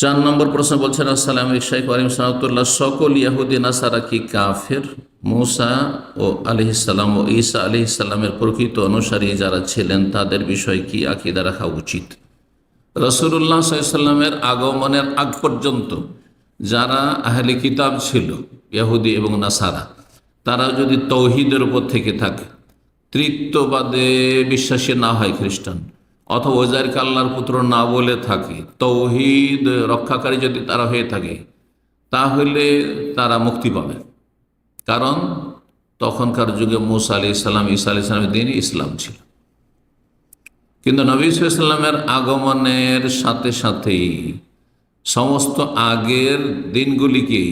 চার নম্বর প্রশ্ন বলছেন, আসসালাম আলিম সালাতুল্লাহ সকল ইয়াহুদি, নাসারা কি কাফের? মুসা ও আলিহিসাল্লাম ও ঈসা প্রকৃত অনুসারী যারা ছিলেন, তাদের বিষয় কি আকিদা রাখা উচিত? রসুল্লাহ সাল্লামের আগমনের আগ পর্যন্ত যারা আহলে কিতাব ছিল, ইয়াহুদি এবং নাসারা, তারা যদি তৌহিদের উপর থেকে থাকে, তৃত্ববাদে বিশ্বাসী না হয় খ্রিস্টান অথবা ওজারকে আল্লাহর পুত্র না বলে থাকে। তৌহিদ রক্ষাকারী যদি তারা হয়ে থাকে, তাহলে তারা মুক্তি পাবে। কারণ তখনকার যুগে মুসা আলি ইসলাম ঈসা আলি ইসলামের দিন ইসলাম ছিল। কিন্তু নবী সাল্লামের আগমনের সাথে সাথেই সমস্ত আগের দিনগুলিকে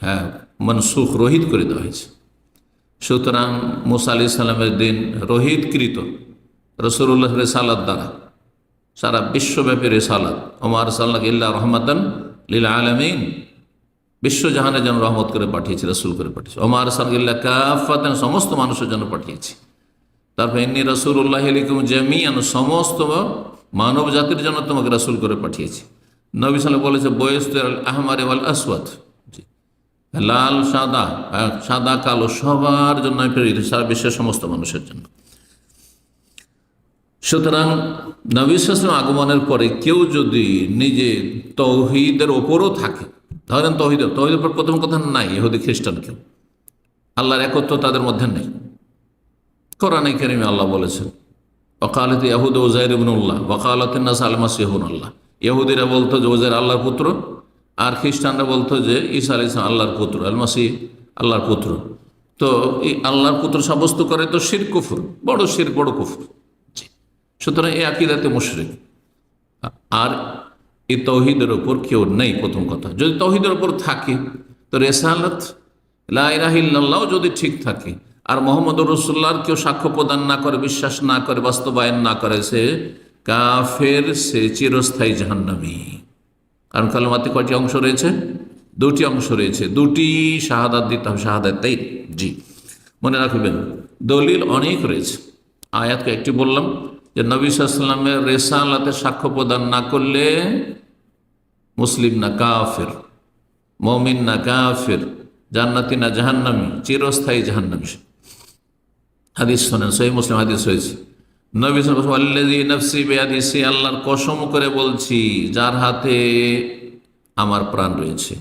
হ্যাঁ মনসুখ রহিত করে দেওয়া হয়েছে। সুতরাং মুসা আলি সাল্লামের দিন রহিতকৃত। রসুল্লাহ রেসালাত দ্বারা সারা বিশ্বব্যাপী রেসালাত। ওমার সাল্লাহ ইল্লা রহমাদান লীলা আলমিন। বিশ্বজাহানের জন্য রহমত করে পাঠিয়েছে, রসুল করে পাঠিয়েছে। ওমার সাল্লাহ কাফাতেন সমস্ত মানুষের জন্য পাঠিয়েছি। তারপর ইন্নি রসুল্লাহ আলিকুম জামিয়ান সমস্ত মানব জাতির জন্য তোমাকে রসুল করে পাঠিয়েছি। নবী সাল্লাহ বলেছে বয়স আহমার ওয়াল আসওয়াদ। জি। লাল, সাদা সাদা, কালো, সবার জন্য সারা বিশ্বের সমস্ত মানুষের জন্য। সুতরাং নবীলাম আগমনের পরে কেউ যদি নিজে তৌহিদের ওপরও থাকে, ধরেন তৌহিদের তৌহিদের উপর প্রথম কথা নাই, ইহুদি, খ্রিস্টান কেউ। আল্লাহর একত্র তাদের মধ্যে নেই। কোরআনে কেরিমে আল্লাহ বলেছেন ওকালত ইয়াহুদ ওজাইর ইবনুল্লাহ নাস আলমাস ইহুন আল্লাহ। ইহুদিরা বলতো যে ওজাইর আল্লাহর পুত্র, আর খ্রিস্টানরা বলতো যে ঈসা আলি ইসলাম আল্লাহর পুত্র আলমাসি আল্লাহর পুত্র। তো এই আল্লাহর পুত্র সাব্যস্ত করে তো শির কুফুর, বড় শির, বড় কুফুর। সুতরাং এই আকিদাতে মুশরিক। আর এই তৌহিদের ওপর কেউ নেই প্রথম কথা। যদি তৌহিদের ওপর থাকে, তো রেসালত লাহিল্লাহ যদি ঠিক থাকে, আর মোহাম্মদ রসুল্লাহর কেউ সাক্ষ্য প্রদান না করে, বিশ্বাস না করে, বাস্তবায়ন না করে, সে কাফের, সে চিরস্থায়ী জাহান্নামী। কারণ কালমাতে কয়টি অংশ রয়েছে? দুটি অংশ রয়েছে। দুটি শাহাদাত দিতে হবে, শাহাদাত তাই জি। মনে রাখবেন, দলিল অনেক রয়েছে। আয়াতকে একটি বললাম। যে নবী সাল্লামের রেসালাতে সাক্ষ্য প্রদান না করলে মুসলিম না কাফের, মমিন না কাফের, জান্নাতি না জাহান্নামি, চিরস্থায়ী জাহান্নামি হাদিস শোনেন, সহি মুসলিম হাদিস হয়েছে নবী আল্লাহর কসম করে বলছি, যার হাতে আমার প্রাণ রয়েছে।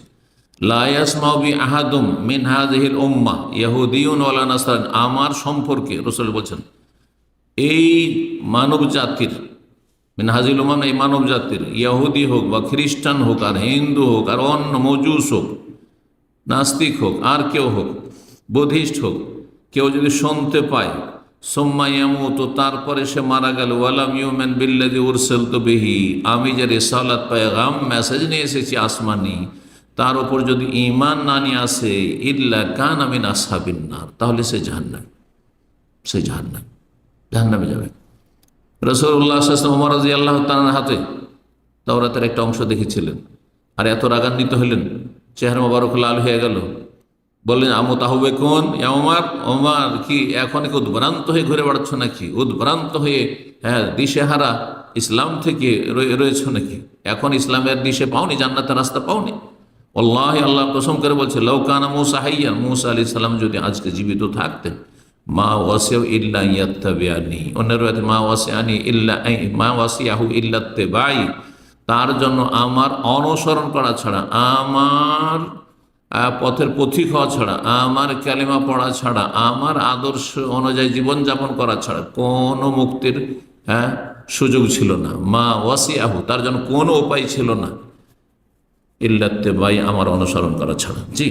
আহাদুম উম্মা আমার সম্পর্কে রসুল বলছেন এই মানব জাতির মিন হাজিল উম্মা, এই মানব জাতির ইয়াহুদি হোক বা খ্রিস্টান হোক আর হিন্দু হোক আর অন্য মজুস হোক, নাস্তিক হোক, আর কেউ হোক, বুদ্ধিস্ট হোক, কেউ যদি শুনতে পায় সোম্মাইয়ামু তো তারপরে সে মারা গেল, ওয়ালাম ইউমেন বিল্লাদি উরসেল তো বেহি, আমি যে রেসালাত গাম মেসেজ নিয়ে এসেছি আসমানি, তার উপর যদি ইমান না নিয়ে আসে, ইল্লা কান আমিন আসাবিন্নার তাহলে সে জাহান্নাম সে জাহান্নাম। জাহান্নামে যাবে রসুল্লাহ ওমর রাজি আল্লাহ তার হাতে তাওরাতের একটা অংশ দেখেছিলেন। আর এত রাগান্বিত হলেন, চেহারা মোবারক লাল হয়ে গেল। বললেন, আমু তাহবে কোন ওমার ওমার কি, এখন কি উদ্ভ্রান্ত হয়ে ঘুরে বেড়াচ্ছ নাকি? উদ্ভ্রান্ত হয়ে হ্যাঁ দিশেহারা ইসলাম থেকে রয়েছ নাকি? এখন ইসলামের দিশে পাওনি, জান্নাতের রাস্তা পাওনি? আল্লাহ আল্লাহ প্রসম করে বলছে লৌকানা মুসা হাইয়া মুসা আলি সাল্লাম যদি আজকে জীবিত থাকতেন মা ওয়াসেও ইল্লা ইয়াত্তাবিয়ানি অন্যের মা ওয়াসে আনি ইল্লা মা ওয়াসিয়াহু ইল্লাত্তে বাই তার জন্য আমার অনুসরণ করা ছাড়া, আমার পথের পথিক হওয়া ছাড়া, আমার ক্যালেমা পড়া ছাড়া, আমার আদর্শ অনুযায়ী জীবনযাপন করা ছাড়া কোনো মুক্তির হ্যাঁ সুযোগ ছিল না। মা ওয়াসিয়াহু তার জন্য কোনো উপায় ছিল না। ইল্লাত্তে বাই আমার অনুসরণ করা ছাড়া। জি।